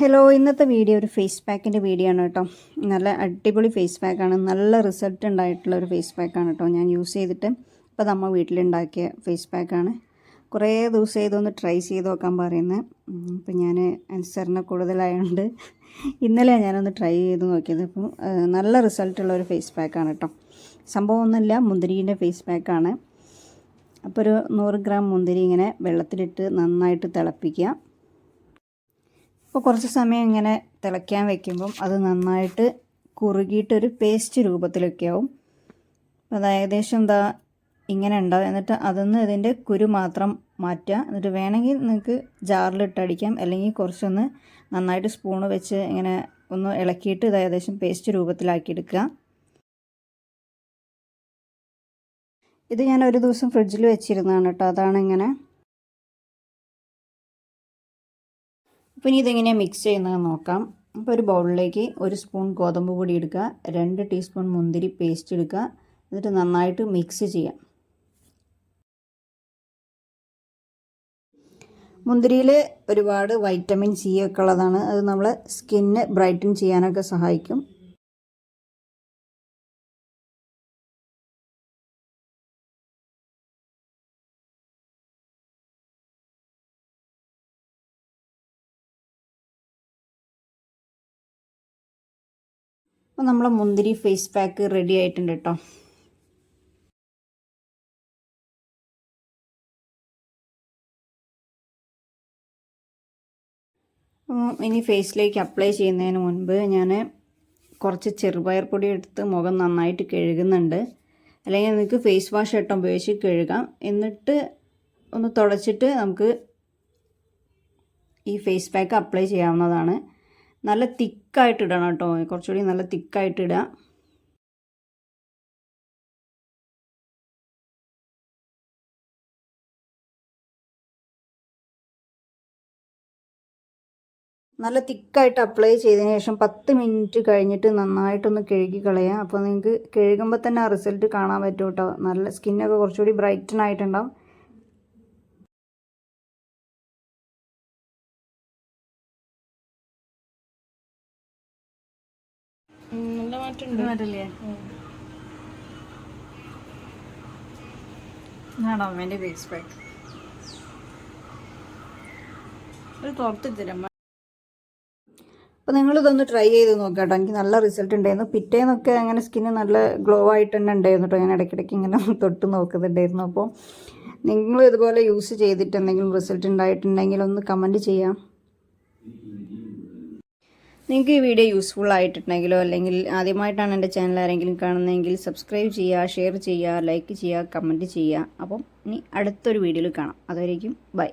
Hello ഇന്നത്തെ video ഒരു face പാക്കിന്റെ video ആണ് കേട്ടോ. നല്ല അടിപൊളി ഫേസ് പാക്കാണ് നല്ല റിസൾട്ട് ഉണ്ടായിട്ടുള്ള ഒരു ഫേസ് പാക്കാണ് കേട്ടോ ഞാൻ യൂസ് ചെയ്തിട്ട്. ഇപ്പോൾ നമ്മൾ വീട്ടിലുണ്ടാക്കിയ ഫേസ് പാക്കാണ് കുറേ ദിവസം ഇതൊന്ന് ട്രൈ ചെയ്ത് നോക്കാൻ പറയുന്നത് ഇപ്പം ഞാൻ അനുസരണ കൂടുതലായതുകൊണ്ട് ഇന്നലെ ഞാനൊന്ന് ട്രൈ ചെയ്ത് നോക്കിയത്. അപ്പം നല്ല റിസൾട്ടുള്ള ഒരു ഫേസ് പാക്കാണ് കേട്ടോ. സംഭവം ഒന്നുമില്ല മുന്തിരീന്റെ ഫേസ് പാക്കാണ് അപ്പോൾ ഒരു നൂറ് ഗ്രാം മുന്തിരി ഇങ്ങനെ വെള്ളത്തിലിട്ട് നന്നായിട്ട് തിളപ്പിക്കുക. അപ്പോൾ കുറച്ച് സമയം ഇങ്ങനെ തിളയ്ക്കാൻ വെക്കുമ്പം അത് നന്നായിട്ട് കുറുകിയിട്ടൊരു പേസ്റ്റ് രൂപത്തിലൊക്കെ ആവും. അത് ഏകദേശം എന്താ ഇങ്ങനെ ഉണ്ടാവും. എന്നിട്ട് അതൊന്ന് ഇതിന്റെ കുരു മാത്രം മാറ്റുക. എന്നിട്ട് വേണമെങ്കിൽ നിങ്ങൾക്ക് ജാറിലിട്ട് അടിക്കാം. അല്ലെങ്കിൽ കുറച്ചൊന്ന് നന്നായിട്ട് സ്പൂണ് വെച്ച് ഇങ്ങനെ ഒന്ന് ഇളക്കിയിട്ട് ഇത് ഏകദേശം പേസ്റ്റ് രൂപത്തിലാക്കിയെടുക്കുക ഇത് ഞാൻ ഒരു ദിവസം ഫ്രിഡ്ജിൽ വെച്ചിരുന്നതാണ് കേട്ടോ. അതാണ് ഇങ്ങനെ അപ്പോൾ ഇനി ഇതെങ്ങനെയാണ് മിക്സ് ചെയ്യുന്നത് നോക്കാം. അപ്പോൾ ഒരു ബൗളിലേക്ക് ഒരു സ്പൂൺ ഗോതമ്പ് പൊടി എടുക്കുക രണ്ട് ടീസ്പൂൺ മുന്തിരി പേസ്റ്റ് എടുക്കുക എന്നിട്ട് നന്നായിട്ട് മിക്സ് ചെയ്യാം. മുന്തിരിയിൽ ഒരുപാട് വൈറ്റമിൻ സി ഒക്കെ ഉള്ളതാണ്. അത് നമ്മളെ സ്കിന്ന് ബ്രൈറ്റൻ ചെയ്യാനൊക്കെ സഹായിക്കും. അപ്പോൾ നമ്മളെ മുന്തിരി ഫേസ് പാക്ക് റെഡി ആയിട്ടുണ്ട് കേട്ടോ ഇനി ഫേസിലേക്ക് അപ്ലൈ ചെയ്യുന്നതിന് മുൻപ് ഞാൻ കുറച്ച് ചെറുപയർ പൊടി എടുത്ത് മുഖം നന്നായിട്ട് കഴുകുന്നുണ്ട്. അല്ലെങ്കിൽ നിങ്ങൾക്ക് ഫേസ് വാഷ് ഇട്ട് ഉപയോഗിച്ച് കഴുകാം. എന്നിട്ട് ഒന്ന് തുടച്ചിട്ട് നമുക്ക് ഈ ഫേസ് പാക്ക് അപ്ലൈ ചെയ്യാവുന്നതാണ്. നല്ല തിക്കായിട്ട് ഇടണം കേട്ടോ. കുറച്ചുകൂടി നല്ല തിക്കായിട്ട് ഇടുക നല്ല തിക്കായിട്ട് അപ്ലൈ ചെയ്തതിന് ശേഷം പത്ത് മിനിറ്റ് കഴിഞ്ഞിട്ട് നന്നായിട്ടൊന്ന് കഴുകി കളയാം. അപ്പോൾ നിങ്ങൾക്ക് കഴുകുമ്പോൾ തന്നെ ആ റിസൾട്ട് കാണാൻ പറ്റും കേട്ടോ. നല്ല സ്കിന്നൊക്കെ കുറച്ചുകൂടി ബ്രൈറ്റൻ ആയിട്ടുണ്ടാവും. നല്ല നിങ്ങൾ ഇതൊന്ന് ഇതാണ് അമ്മേന്റെ ഫേസ് പാക്ക് ഒരു തുറത്ത് തരാം അപ്പോൾ നിങ്ങളിതൊന്ന് ട്രൈ ചെയ്ത് നോക്കാം കേട്ടോ എനിക്ക് നല്ല റിസൾട്ട് ഉണ്ടായിരുന്നു. പിറ്റേന്നൊക്കെ അങ്ങനെ സ്കിന്ന് നല്ല ഗ്ലോ ആയിട്ട് തന്നെ ഉണ്ടായിരുന്നു കേട്ടോ ഞാൻ ഇടയ്ക്കിടയ്ക്ക് ഇങ്ങനെ തൊട്ട് നോക്കുന്നുണ്ടായിരുന്നു. അപ്പോൾ നിങ്ങൾ ഇതുപോലെ യൂസ് ചെയ്തിട്ട് എന്തെങ്കിലും റിസൾട്ട് ഉണ്ടായിട്ടുണ്ടെങ്കിൽ ഒന്ന് കമന്റ് ചെയ്യാം. നിങ്ങൾക്ക് ഈ വീഡിയോ യൂസ്ഫുൾ ആയിട്ടുണ്ടെങ്കിലോ അല്ലെങ്കിൽ ആദ്യമായിട്ടാണ് എന്റെ ചാനൽ ആരെങ്കിലും കാണുന്നതെങ്കിൽ സബ്സ്ക്രൈബ് ചെയ്യുക ഷെയർ ചെയ്യുക ലൈക്ക് ചെയ്യുക കമന്റ് ചെയ്യുക. അപ്പം ഇനി അടുത്തൊരു വീഡിയോയിൽ കാണാം. അതുവരേക്കും ബൈ